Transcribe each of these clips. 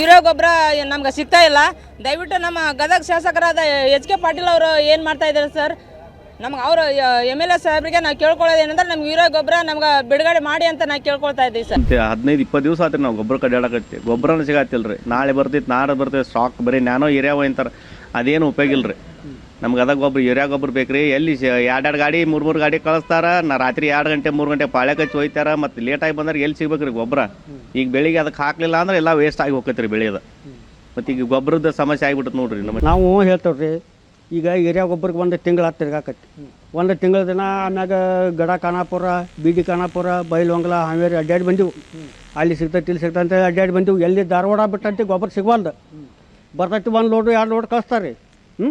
Urea ಗೊಬ್ಬರ ನಮ್ಗೆ ಸಿಗ್ತಾ ಇಲ್ಲ. ದಯವಿಟ್ಟು ನಮ್ಮ ಗದಗ ಶಾಸಕರಾದ ಎಚ್ ಕೆ ಪಾಟೀಲ್ ಅವರು ಏನು ಮಾಡ್ತಾ ಇದ್ದಾರೆ ಸರ್? ನಮ್ಗೆ ಅವರು ಎಂ ಎಲ್ ಎ ಸಾಹೇಬ್ರಿಗೆ ನಾವು ಕೇಳ್ಕೊಳ್ಳೋದು ಏನಂದ್ರೆ ನಮ್ಗೆ ಯೂರಿಯಾ ಗೊಬ್ಬರ ನಮ್ಗೆ ಬಿಡುಗಡೆ ಮಾಡಿ ಅಂತ ನಾವು ಕೇಳ್ಕೊಳ್ತಾ ಇದ್ದೀವಿ ಸರ್. ಹದಿನೈದು, ಇಪ್ಪತ್ತು ದಿವಸ ಆತ್ರಿ ನಾವು ಗೊಬ್ಬರ ಕಡೆ ಗೊಬ್ಬರನ ಸಿಗತ್ತಿಲ್ಲ ರೀ ನಾಳೆ ಬರ್ತೈತೆ ನಾಳೆ ಬರ್ತೈತೆ ಸ್ಟಾಕ್ ಬರೀ ನ್ಯಾನೋ ಏರಿಯಾ ಅಂತಾರೆ ಅದೇನು ಉಪಯೋಗ ಇಲ್ಲ ರೀ ನಮ್ಗೆ ಅದಾಗ ಗೊಬ್ಬರ ಏರಿಯಾ ಗೊಬ್ಬರ ಬೇಕು ರೀ ಎಲ್ಲಿ ಎರಡೆರಡು ಗಾಡಿ ಮೂರು ಮೂರು ಗಾಡಿ ಕಳಿಸ್ತಾರ. ನಾ ರಾತ್ರಿ ಎರಡು ಗಂಟೆ ಮೂರು ಗಂಟೆ ಪಾಳೆ ಕಚ್ಚಿ ಹೋಯ್ತಾರ ಮತ್ತು ಲೇಟಾಗಿ ಬಂದ್ರೆ ಎಲ್ಲಿ ಸಿಗ್ಬೇಕು ರೀ ಗೊಬ್ಬರ ಈಗ ಬೆಳಿಗ್ಗೆ ಅದಕ್ಕೆ ಹಾಕಲಿಲ್ಲ ಅಂದ್ರೆ ಎಲ್ಲ ವೇಸ್ಟ್ ಆಗಿ ಹೋಗ್ತೈತೆ ರೀ ಬೆಳೆಯೋದು ಮತ್ತು ಈಗ ಗೊಬ್ಬರದ ಸಮಸ್ಯೆ ಆಗಿಬಿಟ್ಟು ನೋಡ್ರಿ ನಮ್ಮ ನಾವು ಹೇಳ್ತೇವೆ ರೀ ಈಗ ಏರಿಯಾ ಗೊಬ್ಬರಕ್ಕೆ ಒಂದು ತಿಂಗಳು ಹತ್ತು ತಿರ್ಗಾಕತ್ತಿ ಒಂದು ತಿಂಗಳ ದಿನ ಆಮ್ಯಾಗ ಗಡ ಖಾನಾಪುರ ಬೀಡಿ ಖಾನಾಪುರ ಬೈಲೊಂಗ್ಲ ಹಾವೇರಿ ಅಡ್ಡಾಡಿ ಬಂದಿವು. ಅಲ್ಲಿ ಸಿಗ್ತೈತಿ ಇಲ್ಲಿ ಸಿಗ್ತಂತ ಅಡ್ಡಾಡಿ ಬಂದಿವು. ಎಲ್ಲಿ ಧಾರವಾಡ ಬಿಟ್ಟಂತೆ ಗೊಬ್ಬರ ಸಿಗವಲ್ದು. ಬರ್ತೈತಿ ಒಂದು ಲೋಡು ಎರಡು ಲೋಡ್ ಕಳಿಸ್ತಾರೆ ರೀ ಹ್ಞೂ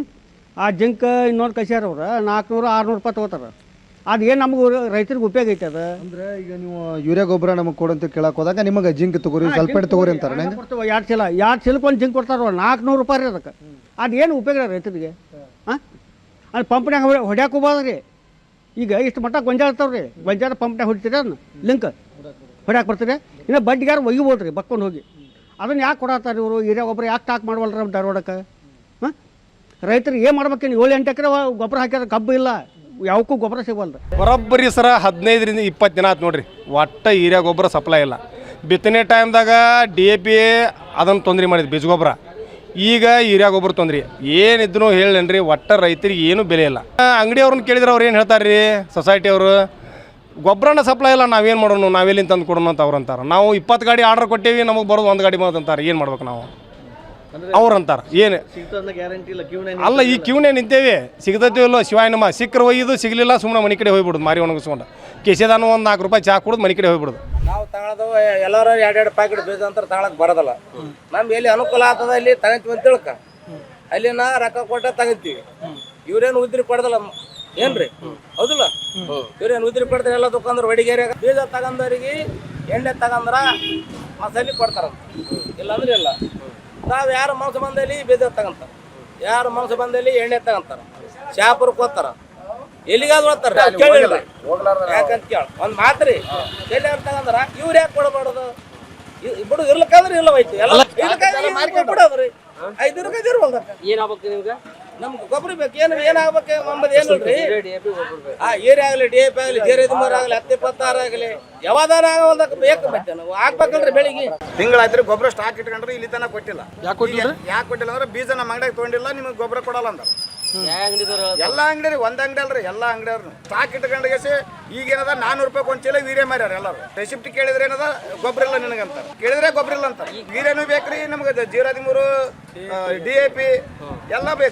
ಆ ಜಿಂಕ್ ಇನ್ನೊಂದು ಕಸ್ಯಾರ ಅವ್ರು. ನಾಲ್ಕುನೂರು ಆರುನೂರು ರೂಪಾಯಿ ತೊಗೋತಾರೆ. ಅದು ಏನು ನಮ್ಗೆ ರೈತರಿಗೆ ಉಪಯೋಗ ಐತೆ ಅದು? ಅಂದ್ರೆ ಈಗ ನೀವು ಯೂರಿಯಾ ಗೊಬ್ಬರ ನಮಗೆ ಕೊಡಂತ ಕೇಳಕ್ ಹೋದಾಗ ನಿಮಗೆ ಜಿಂಕ್ ತಗೋರಿ ಸಲ್ಪೇಟ್ ತಗೋರಿ ಅಂತಾರೆ ಕೊಡ್ತೀವಿ ಎರಡು ಚೀಲ. ಎರಡು ಚೀಲಕ್ಕೆ ಒಂದು ಜಿಂಕ್ ಕೊಡ್ತಾರ ನಾಲ್ಕುನೂರು ರೂಪಾಯಿ ರೀ ಅದಕ್ಕೆ. ಅದು ಏನು ಉಪಯೋಗ ರೀ ರೈತರಿಗೆ? ಹಾಂ? ಅದು ಪಂಪ್ನಾಗ ಹೊಡ್ಯಾಕೆ ಹೋಗ್ಬೋದು ರೀ. ಈಗ ಇಷ್ಟು ಮಟ್ಟ ಗೊಂಜಾಳ ಇರ್ತಾವ್ರಿ. ಗೊಂಜಾಳ ಪಂಪ್ನ್ಯಾಗ ಹೊಡಿತೀರ ಅದನ್ನ ಲಿಂಕ್. ಹೊಡ್ಯಾಕೆ ಬರ್ತೀರಿ. ಇನ್ನು ಬಡ್ಡಿಗಾರ ಯಾರು ರೀ ಬಕ್ಕೊಂಡು ಹೋಗಿ. ಅದನ್ನ ಯಾಕೆ ಕೊಡತ್ತಾರೆ ಇವರು? ಹಿರಿಯ ಗೊಬ್ಬರ ಯಾಕೆ ಟಾಕ್ ಮಾಡವಲ್ರಿ ನಮ್ಮ ಧಾರವಾಡಕ್ಕೆ? ಹಾಂ? ರೈತರಿಗೆ ಏನು ಮಾಡ್ಬೇಕೇನು ಏಳು ಎಂಟು ಎಕರೆ ಗೊಬ್ಬರ ಹಾಕಿದ್ರೆ ಕಬ್ಬು ಇಲ್ಲ. ಯಾವಕ್ಕೂ ಗೊಬ್ಬರ ಸಿಗವಲ್ದು. ಬರೋಬ್ಬರಿ ಸರ ಹದಿನೈದರಿಂದ ಇಪ್ಪತ್ತು ದಿನ ಆಯ್ತು ನೋಡ್ರಿ. ಒಟ್ಟು ಹೀರ್ಯಾ ಗೊಬ್ಬರ ಸಪ್ಲೈ ಇಲ್ಲ. ಬಿತ್ತನೆ ಟೈಮ್ದಾಗ ಡಿ ಎ ಪಿ ಅದನ್ನು ತೊಂದರೆ ಮಾಡಿದ್ವಿ ಬೀಜ ಗೊಬ್ಬರ. ಈಗ ಹೀರ್ಯಾ ಗೊಬ್ಬರ ತೊಂದರೆ. ಏನಿದ್ರು ಹೇಳೇನ್ರಿ, ಒಟ್ಟ ರೈತರಿಗೆ ಏನು ಬೆಲೆ ಇಲ್ಲ. ಅಂಗಡಿಯವ್ರನ್ನ ಕೇಳಿದ್ರೆ ಅವ್ರು ಏನು ಹೇಳ್ತಾರೆ ರೀ ಸೊಸೈಟಿಯವರು ಗೊಬ್ಬರನ ಸಪ್ಲೈ ಇಲ್ಲ, ನಾವೇನು ಮಾಡೋಣ? ನಾವೆಲ್ಲಿಂದ ತಂದು ಕೊಡೋಣ ಅಂತ ಅವ್ರು ಅಂತಾರೆ. ನಾವು ಇಪ್ಪತ್ತು ಗಾಡಿ ಆರ್ಡರ್ ಕೊಟ್ಟೇವಿ, ನಮಗೆ ಬರೋದು ಒಂದು ಗಾಡಿ ಬರೋದು ಅಂತಾರೆ. ಏನು ಮಾಡ್ಬೇಕು ನಾವು? ಅವ್ರು ಅಂತಾರೆ ಏನು? ಅಲ್ಲ ಈ ಕ್ಯೂನೇ ನಿಂತೇವೆ. ಸಿಗ್ತೈತಿ ಇಲ್ಲೋ ಶಿವಾಯನಮ್ಮ ಸಿಕ್ಕರು ಒಯ್ದು ಸಿಗಲಿಲ್ಲ ಸುಮ್ಮನೆ ಮನೆ ಕಡೆ ಹೋಗ್ಬಿಡುದು ಮಾರಿ ಒಣಗಿಸ್ಕೊಂಡು. ಕೆಸಿದಾನು ಒಂದು ನಾಲ್ಕು ರೂಪಾಯಿ ಚಾ ಕುಡಿದು ಮನೆ ಕಡೆ ಹೋಗ್ಬಿಡುದು. ನಾವು ತಗೊಳೋದು ಎಲ್ಲರೂ ಎರಡೆರಡು ಪ್ಯಾಕೆಟ್ ಬೀಜ ಅಂತ ತಗೊಳಕ್ ಬರೋದಲ್ಲ. ನಮ್ಗೆ ಎಲ್ಲಿ ಅನುಕೂಲ ಆಗ್ತದ ಅಲ್ಲಿ ತಗಂತೀವಿ ಅಂತ ತಿಳ್ಕ. ಅಲ್ಲಿ ನಾ ರೊಕ್ಕ ಕೊಟ್ಟ ತಗಂತೀವಿ. ಇವ್ರೇನು ಉದ್ರಿ ಕೊಡದಲ್ಲ ಏನ್ರಿ? ಹೌದಿಲ್ಲ? ಇವ್ರೇನು ಉದ್ರಿ ಕೊಡ್ತಾರೆ ಎಲ್ಲ ದುಕಾನ್ದ್ರ ಒಡಿಗೇರಿ ಬೀಜ ತಗಂದವ್ರಿಗೆ ಎಣ್ಣೆ ತಗೊಂಡ್ರ ಮಸಾಲೆ ಇಲ್ಲ ಅಂದ್ರೆ ಇಲ್ಲ. ನಾವು ಯಾರು ಮನಸ್ಸು ಬಂದಲ್ಲಿ ಬೀಜ ತಗೊಂತಾರ. ಯಾರು ಮನಸ್ಸು ಬಂದಲ್ಲಿ ಎಣ್ಣೆ ತಗೊಂತಾರ. ಶಾಪುರಕ್ಕೆ ಹೋಗ್ತಾರ. ಎಲ್ಲಿಗಾದ್ರು ಹೋಗ್ತಾರ. ಕೇಳಿಲ್ಲ. ಯಾಕಂತ ಕೇಳ. ಒಂದ್ ಮಾತ್ರಿ. ಎಲ್ಲಿ ಅಂತ ತಗಂದ್ರ ಇವ್ರು ಯಾಕೆ ಕೊಡಬಾರ್ದು? ಇಬ್ಬರು ಬಿಡು ಇಲ್ಲ ಹೋಯ್ತು ಎಲ್ಲ ಮಾರ್ಕೆಟ್ ಬಿಡೋದ್ರಿ ಐದು ಇರ್ಬೇಕು ಏನಾಗ್ಬೇಕು ನಿಮ್ಗೆ? ನಮ್ಗೆ ಗೊಬ್ಬರ ಬೇಕು. ಏನು ಏನಾಗ್ಬೇಕು ಏನು ನೋಡ್ರಿ ಆ ಏರಿ ಆಗಲಿ ಡಿ ಎ ಪಿ ಆಗಲಿ ಜೇರಿ ಹದಿಮೂರು ಆಗಲಿ ಹತ್ತು ಇಪ್ಪತ್ತಾರು ಆಗಲಿ ಯಾವಾದಾರ ಒಂದಕ್ಕೆ ಬೇಕು ಮತ್ತೆ ನಾವು. ಹಾಕ್ಬೇಕಲ್ರಿ ಬೆಳಿಗ್ಗೆ. ತಿಂಗಳಾಯ್ತು ಗೊಬ್ಬರ ಸ್ಟಾಕ್ ಇಟ್ಕೊಂಡ್ರೆ ಇಲ್ಲಿ ತನಕ ಕೊಟ್ಟಿಲ್ಲ. ಯಾಕೆ ಕೊಟ್ಟಿಲ್ಲ ಯಾಕೆ ಕೊಟ್ಟಿಲ್ಲ ಅಂದ್ರೆ ಬೀಜ ನಮ್ಮ ಅಂಗಡಿಯಾಗ ತೊಗೊಂಡಿಲ್ಲ ನಿಮಗೆ ಗೊಬ್ಬರ ಕೊಡಲ್ಲ ಅಂತ ಎಲ್ಲ ಅಂಗಡಿ ಒಂದ್ ಅಂಗಡಿ ಅಲ್ರಿ ಎಲ್ಲ ಅಂಗಡಿಯವ್ರು ಸ್ಟಾಕ್ ಇಟ್ಕೊಂಡ್ಗೆಸಿ ಈಗ ಏನದ ನಾನೂರು ರೂಪಾಯಿ ಒಂದ್ ಚೀಲ ವೀರ್ಯ ಮಾರ್ಯಾರ ಎಲ್ಲರೂ. ರೆಸಿಪ್ಟ್ ಕೇಳಿದ್ರೆ ಏನದ ಗೊಬ್ಬರ ಇಲ್ಲ ನಿನಗಂತ ಕೇಳಿದ್ರೆ ಗೊಬ್ಬರ ಇಲ್ಲ ಅಂತ ವೀರ್ಯನೂ ಬೇಕ್ರಿ ನಮ್ಗೆ ಜೀರೋ ಹದಿಮೂರು ಡಿ ಎ ಪಿ ಎಲ್ಲ ಬೇಕು